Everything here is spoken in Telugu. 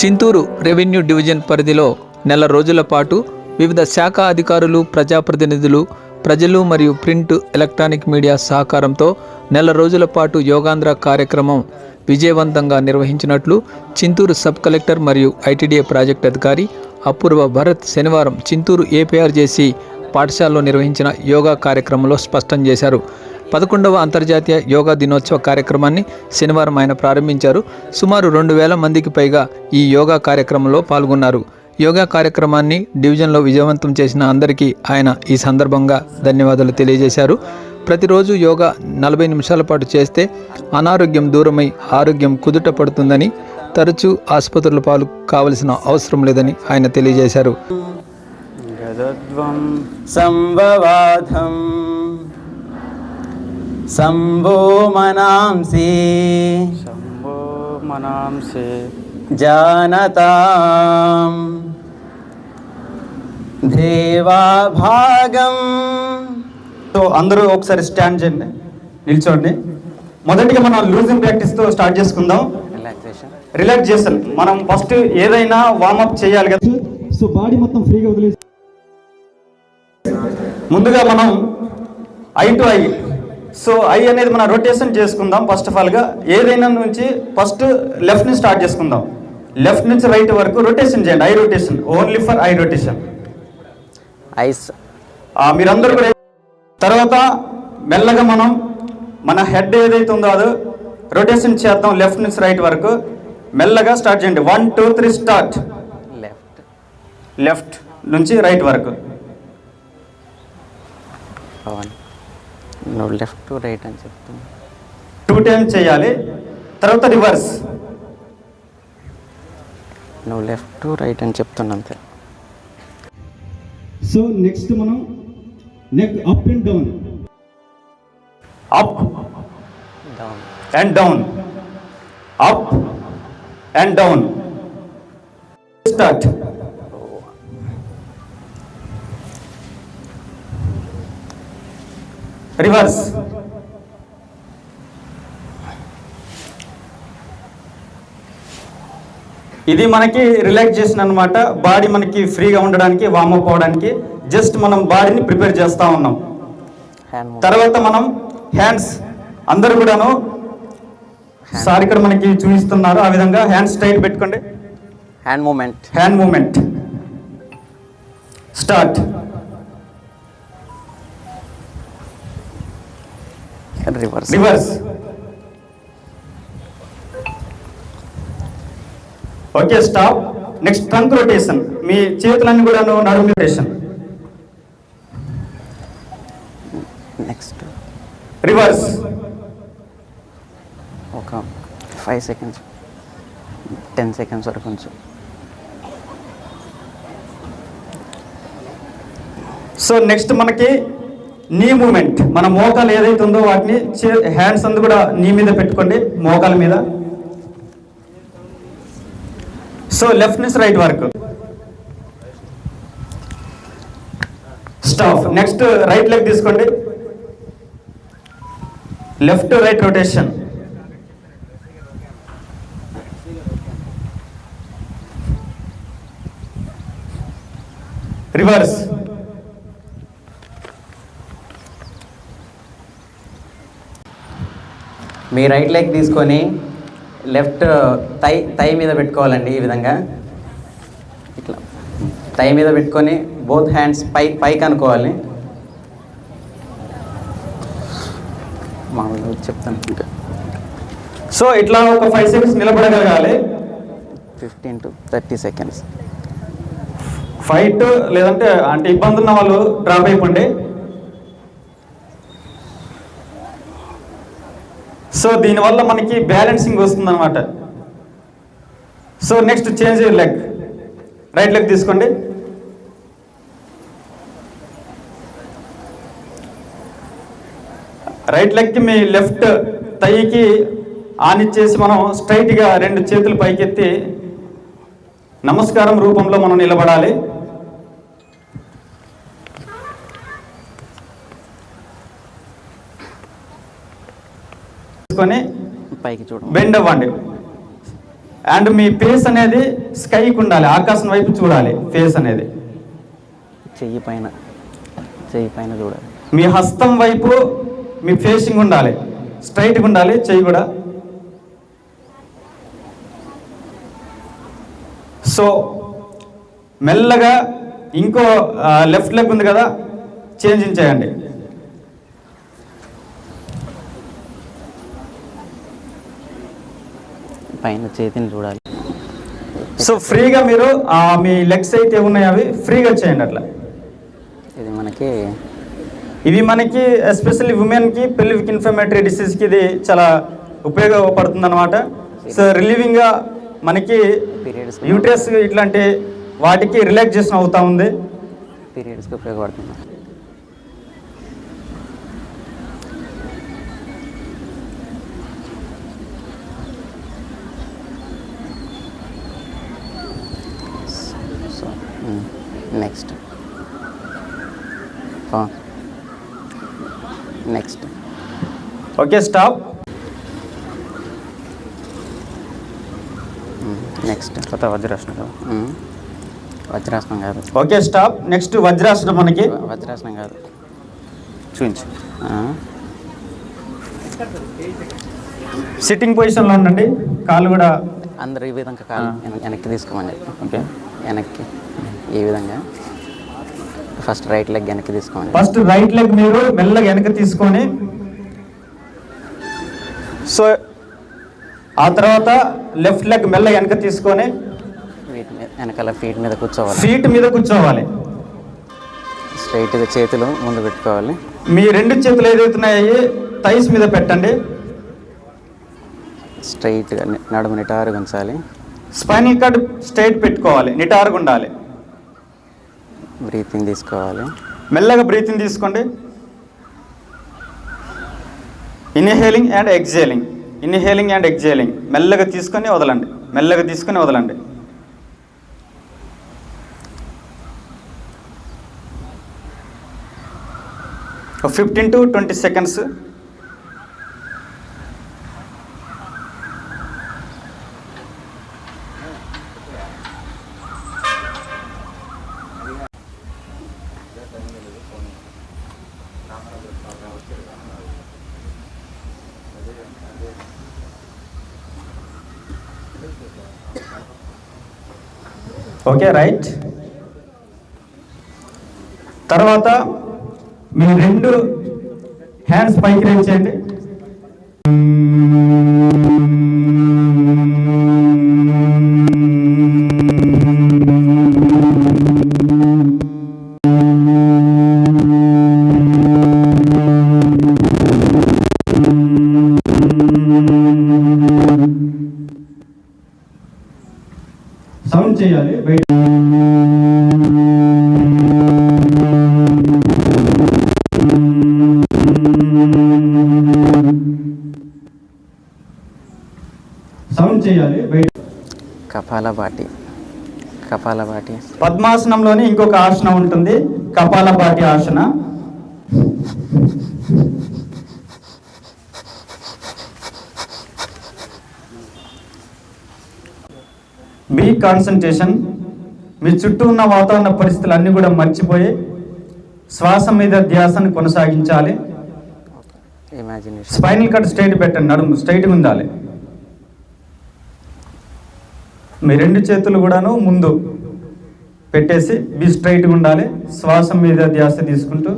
చింతూరు రెవెన్యూ డివిజన్ పరిధిలో నెల రోజుల పాటు వివిధ శాఖ అధికారులు ప్రజాప్రతినిధులు ప్రజలు మరియు ప్రింట్ ఎలక్ట్రానిక్ మీడియా సహకారంతో నెల రోజుల పాటు యోగాంధ్ర కార్యక్రమం విజయవంతంగా నిర్వహించినట్లు చింతూరు సబ్ కలెక్టర్ మరియు ఐటీడీఏ ప్రాజెక్ట్ అధికారి అపూర్వ భరత్ శనివారం చింతూరు ఏపీఆర్జేసి పాఠశాలలో నిర్వహించిన యోగా కార్యక్రమంలో స్పష్టం చేశారు. పదకొండవ అంతర్జాతీయ యోగా దినోత్సవ కార్యక్రమాన్ని శనివారం ఆయన ప్రారంభించారు. సుమారు రెండు వేల మందికి పైగా ఈ యోగా కార్యక్రమంలో పాల్గొన్నారు. యోగా కార్యక్రమాన్ని డివిజన్లో విజయవంతం చేసిన అందరికీ ఆయన ఈ సందర్భంగా ధన్యవాదాలు తెలియజేశారు. ప్రతిరోజు యోగా నలభై నిమిషాల పాటు చేస్తే అనారోగ్యం దూరమై ఆరోగ్యం కుదుట పడుతుందని తరచూ ఆసుపత్రుల పాలు కావలసిన అవసరం లేదని ఆయన తెలియజేశారు. సంభవాధం మనాంసి. శంభో మనాంసే. జానతాం. దేవాభాగం సో అందరూ ఒకసారి స్టాండ్ చేయండి నిల్చోండి. మొదటిగా మనం లూజింగ్ ప్రాక్టీస్తో స్టార్ట్ చేసుకుందాం. రిలాక్సేషన్ రిలాక్సేషన్ మనం ఫస్ట్ ఏదైనా వార్మప్ చేయాలి కదా. సో బాడీ మొత్తం ఫ్రీగా వదిలేసి ముందుగా మనం eye to eye so eye అనేది మనం రొటేషన్ చేసుకుందాం. ఫస్ట్ ఆఫ్ ఆల్గా ఏదైనా నుంచి ఫస్ట్ లెఫ్ట్ నుంచి స్టార్ట్ చేసుకుందాం. లెఫ్ట్ నుంచి రైట్ వరకు రొటేషన్ చేయండి. Eye rotation only for eye rotation eyes మీరందరూ కూడా తర్వాత మెల్లగా మనం మన హెడ్ ఏదైతే ఉందో అది రొటేషన్ చేద్దాం. లెఫ్ట్ నుంచి రైట్ వరకు మెల్లగా స్టార్ట్ చేయండి. One two three start left left నుంచి రైట్ వరకు. నువ్వు లెఫ్ట్ రైట్ అని చెప్తున్నా టూ టైమ్స్ చేయాలి తర్వాత రివర్స్ నువ్వు లెఫ్ట్ రైట్ అని చెప్తున్నా అంతే. సో నెక్స్ట్ మనం neck up and down up down and down. Up and down. Start. Reverse. ఇది మనకి రిలాక్సేషన్ అన్నమాట. బాడీ మనకి ఫ్రీగా ఉండడానికి వామప్ అవడానికి. జస్ట్ మనం బాడీని ప్రిపేర్ చేస్తా ఉన్నాం. తర్వాత మనం హ్యాండ్స్ అందరూ కూడాను సార్ ఇక్కడ మనకి చూపిస్తున్నారు. ఆ విధంగా హ్యాండ్స్ టైట్ పెట్టుకోండి. Hand movement hand movement start reverse reverse okay stop next trunk rotation మీ చేతులన్నీ కూడా నడుము రొటేషన్ నెక్స్ట్ రివర్స్ ఒక ఫైవ్ సెకండ్స్ టెన్ సెకండ్స్ వరకు కొంచెం సో నెక్స్ట్ మనకి నీ మూమెంట్ మన మోకాలు ఏదైతే ఉందో వాటిని హ్యాండ్స్ అందు కూడా నీ మీద పెట్టుకోండి. మోకాల మీద. సో లెఫ్ట్ నుంచి రైట్ వరకు స్టాఫ్ నెక్స్ట్ రైట్ లెగ్ తీసుకోండి. లెఫ్ట్ రైట్ రొటేషన్ రివర్స్ మీ రైట్ లెగ్ తీసుకొని లెఫ్ట్ తై తై మీద పెట్టుకోవాలండి ఈ విధంగా. ఇట్లా. తై మీద పెట్టుకొని బోత్ హ్యాండ్స్ పై పైకి అనుకోవాలి. మామూలుగా చెప్తాను. ఇంకా సో ఇట్లా ఒక five seconds నిలబడగలగాలి. Fifteen to thirty seconds fight లేదంటే అంటే ఇబ్బంది ఉన్న వాళ్ళు డ్రాప్ అయిపోండి. సో దీనివల్ల మనకి బ్యాలెన్సింగ్ వస్తుంది అనమాట so next change leg. Right leg తీసుకోండి. రైట్ లెగ్కి మీ లెఫ్ట్ తైకి ఆనిచ్చేసి మనం స్ట్రైట్గా రెండు చేతులు పైకెత్తి నమస్కారం రూపంలో మనం నిలబడాలి. తీసుకొని పైకి చూడండి. బెండ్ అవ్వండి అండ్ మీ ఫేస్ అనేది స్కైకి ఉండాలి ఆకాశం వైపు చూడాలి ఫేస్ అనేది. చెయ్యి పైన చెయ్యి పైన చూడాలి. మీ హస్తం వైపు మీ ఫేసింగ్ ఉండాలి స్ట్రైట్గా ఉండాలి చెయ్యి కూడా. సో మెల్లగా ఇంకో లెఫ్ట్ లెగ్ ఉంది కదా చేంజ్ చేయండి. పైన చేతిని చూడాలి. సో ఫ్రీగా మీరు మీ లెగ్స్ అయితే ఉన్నాయో అవి? ఫ్రీగా చేయండి అట్లా. ఇది మనకి ఇవి మనకి ఎస్పెషల్లీ ఉమెన్కి పెల్విక్ ఇన్ఫ్లమేటరీ డిసీజ్కి ఇది చాలా ఉపయోగపడుతుంది అనమాట సో రిలీవింగ్గా మనకి యూట్రస్ ఇట్లాంటి వాటికి రిలాక్సేషన్ అవుతా ఉంది. పీరియడ్స్కి ఉపయోగపడుతుంది. So next next okay stop next కొత్త వజ్రాసనం వజ్రాసనం కాదు. ఓకే స్టాప్ నెక్స్ట్ వజ్రాసనం మనకి. వజ్రాసనం కాదు. చూపించు. సిట్టింగ్ పొజిషన్లో ఉండండి. కాళ్ళు కూడా అందరు ఈ విధంగా కాలు వెన- వెనక్కి తీసుకోమని ఓకే వెనక్కి. ఈ విధంగా. ఫస్ట్ రైట్ లెగ్ వెనక్కి తీసుకోమని ఫస్ట్ రైట్ లెగ్ మీరు మెల్లగా వెనక తీసుకొని. సో ఆ తర్వాత లెఫ్ట్ లెగ్ మెల్ల వెనక తీసుకొని వెనకాల ఫీట్ మీద కూర్చోవాలి. ఫీట్ మీద కూర్చోవాలి. స్ట్రైట్గా చేతులు ముందు పెట్టుకోవాలి. మీ రెండు చేతులు ఏదైతున్నాయి థైస్ మీద పెట్టండి. స్ట్రైట్గా నడుము నిటారుగా ఉంచాలి. స్పైనల్ కార్డ్ స్ట్రైట్ పెట్టుకోవాలి నిటారుగా ఉండాలి. బ్రీతింగ్ తీసుకోవాలి. మెల్లగా బ్రీతింగ్ తీసుకోండి. Inhaling and exhaling. Inhaling and exhaling. మెల్లగా తీసుకొని వదలండి. మెల్లగా తీసుకొని వదలండి. Fifteen to twenty seconds okay right తర్వాత మీ రెండు హ్యాండ్స్ పైకి రేంజ్ చేయండి. చేయాలి. బయట సౌండ్ చేయాలి. బయట కపాలపాటి కపాలపాటి పద్మాసనంలోని ఇంకొక ఆసనం ఉంటుంది. కపాలపాటి ఆసన. బీ కాన్సన్ట్రేషన్ మీ చుట్టూ ఉన్న వాతావరణ పరిస్థితులు అన్నీ కూడా మర్చిపోయి శ్వాస మీద ధ్యాసను కొనసాగించాలి. స్పైనల్ కట్ స్ట్రైట్ పెట్టండి నడుము స్ట్రైట్గా ఉండాలి. మీ రెండు చేతులు కూడాను ముందు పెట్టేసి బి స్ట్రైట్గా ఉండాలి. శ్వాస మీద ధ్యాస తీసుకుంటూ